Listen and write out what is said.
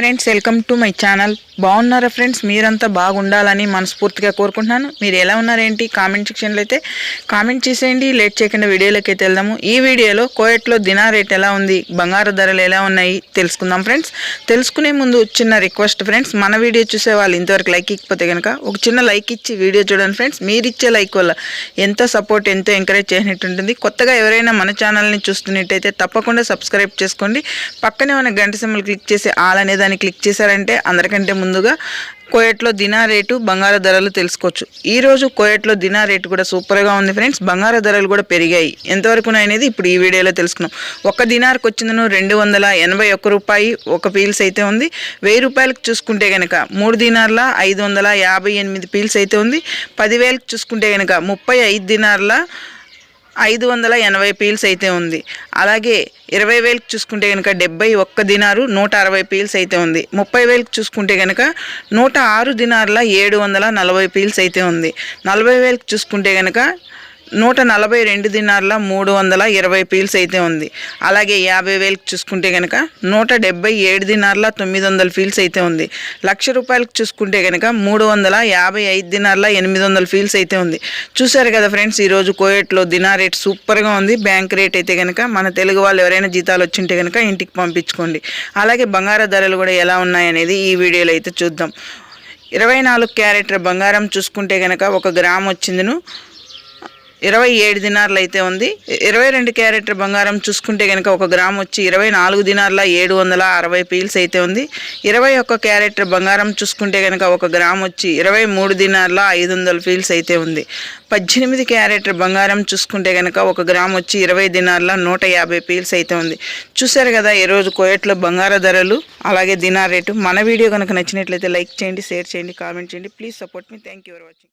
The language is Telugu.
Friends welcome to my channel బాగున్నారా ఫ్రెండ్స్ మీరంతా బాగుండాలని మనస్ఫూర్తిగా కోరుకుంటున్నాను. మీరు ఎలా ఉన్నారేంటి? కామెంట్ సెక్షన్లో అయితే కామెంట్ చేసేయండి. లేట్ చేయకుండా వీడియోలోకి అయితే వెళ్దాము. ఈ వీడియోలో కోయట్లో దినా రేట్ ఎలా ఉంది? బంగారు ధరలు ఎలా ఉన్నాయి? తెలుసుకుందాం ఫ్రెండ్స్ తెలుసుకునే ముందు చిన్న రిక్వెస్ట్ ఫ్రెండ్స్ మన వీడియో చూసే వాళ్ళు ఇంతవరకు లైక్ ఇకపోతే కనుక ఒక చిన్న లైక్ ఇచ్చి వీడియో చూడండి ఫ్రెండ్స్ మీరు ఇచ్చే లైక్ వల్ల ఎంతో సపోర్ట్ ఎంతో ఎంకరేజ్ చేసినట్టు ఉంటుంది. కొత్తగా ఎవరైనా మన ఛానల్ని చూస్తున్నట్టయితే తప్పకుండా సబ్స్క్రైబ్ చేసుకోండి. పక్కనే ఉన్న గంట సింబల్ క్లిక్ చేసి ఆల్ అనేది దాన్ని క్లిక్ చేశారంటే అందరికంటే ముందుగా కోయట్లో దినా రేటు బంగారు ధరలు తెలుసుకోవచ్చు. ఈరోజు కోయట్లో దినా రేటు కూడా సూపర్గా ఉంది ఫ్రెండ్స్. బంగారు ధరలు కూడా పెరిగాయి. ఎంతవరకు అనేది ఇప్పుడు ఈ వీడియోలో తెలుసుకున్నాం. ఒక దినార్కి వచ్చిందను రెండు వందల ఎనభై ఒక్క రూపాయి. ఒక పీల్స్ అయితే ఉంది. వెయ్యి రూపాయలకు చూసుకుంటే కనుక మూడు దినార్ల ఐదు వందల యాభై ఎనిమిది పీల్స్ అయితే ఉంది. పదివేలకు చూసుకుంటే కనుక ముప్పై ఐదు దినార్ల ఐదు వందల ఎనభై పీల్స్ అయితే ఉంది. అలాగే ఇరవై వేలకు చూసుకుంటే కనుక డెబ్బై ఒక్క దినారు నూట అరవై పీల్స్ అయితే ఉంది. ముప్పై వేలకు చూసుకుంటే కనుక నూట ఆరు దినార్ల ఏడు వందల నలభై పీల్స్ అయితే ఉంది. నలభై వేలకు చూసుకుంటే కనుక నూట నలభై రెండు దినార్ల మూడు వందల ఇరవై పీల్స్ అయితే ఉంది. అలాగే యాభై వేలకు చూసుకుంటే కనుక నూట డెబ్బై ఏడు దినార్ల తొమ్మిది వందల ఫీల్స్ అయితే ఉంది. లక్ష రూపాయలకు చూసుకుంటే కనుక మూడు వందల యాభై ఐదు దినార్ల ఎనిమిది వందల ఫీల్స్ అయితే ఉంది. చూసారు కదా ఫ్రెండ్స్ ఈరోజు కోయట్లో దినా రేట్ సూపర్గా ఉంది. బ్యాంక్ రేట్ అయితే కనుక మన తెలుగు వాళ్ళు ఎవరైనా జీతాలు వచ్చింటే కనుక ఇంటికి పంపించుకోండి. అలాగే బంగార ధరలు కూడా ఎలా ఉన్నాయనేది ఈ వీడియోలో అయితే చూద్దాం. ఇరవై నాలుగు క్యారెట్ల బంగారం చూసుకుంటే కనుక ఒక గ్రామ్ వచ్చిందిను. ఇరవై ఏడు దినార్లు అయితే ఉంది. ఇరవై రెండు క్యారెట్ బంగారం చూసుకుంటే కనుక ఒక గ్రామ్ వచ్చి ఇరవై నాలుగు దినార్ల ఏడు వందల అరవై పీల్స్ అయితే ఉంది. ఇరవై ఒక్క క్యారెట్ బంగారం చూసుకుంటే కనుక ఒక గ్రామ్ వచ్చి ఇరవై మూడు దినార్ల ఐదు వందల పీల్స్ అయితే ఉంది. పద్దెనిమిది క్యారెట్ బంగారం చూసుకుంటే కనుక ఒక గ్రామ్ వచ్చి ఇరవై దినార్ల నూట యాభై పీల్స్ అయితే ఉంది. చూసారు కదా ఈరోజు కోయట్లో బంగార ధరలు అలాగే దినార్ రేటు. మన వీడియో కనుక నచ్చినట్లయితే లైక్ చేయండి షేర్ చేయండి కామెంట్ చేయండి. Please support me. Thank you for watching.